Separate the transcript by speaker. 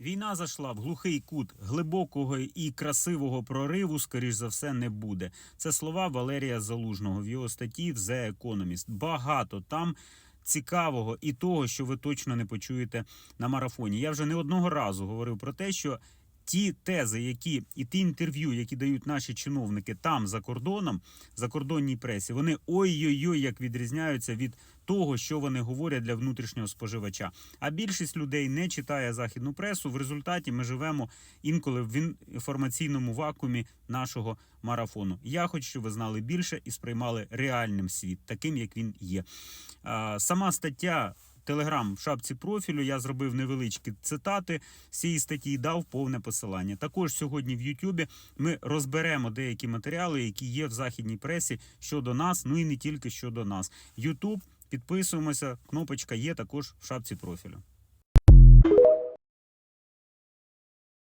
Speaker 1: Війна зайшла в глухий кут глибокого і красивого прориву, скоріш за все, не буде. Це слова Валерія Залужного в його статті в The Economist. Багато там цікавого і того, що ви точно не почуєте на марафоні. Я вже не одного разу говорив про те, що ті тези, які і ті інтерв'ю, які дають наші чиновники там за кордоном, закордонній пресі, вони ой-ой-ой, як відрізняються від того, що вони говорять для внутрішнього споживача. А більшість людей не читає західну пресу. В результаті ми живемо інколи в інформаційному вакуумі нашого марафону. Я хочу, щоб ви знали більше і сприймали реальним світ, таким як він є. Сама стаття. Телеграм в шапці профілю я зробив невеличкі цитати з цієї статті і дав повне посилання. Також сьогодні в Ютубі ми розберемо деякі матеріали, які є в західній пресі щодо нас, ну і не тільки щодо нас. Ютуб, підписуємося, кнопочка є також в шапці профілю.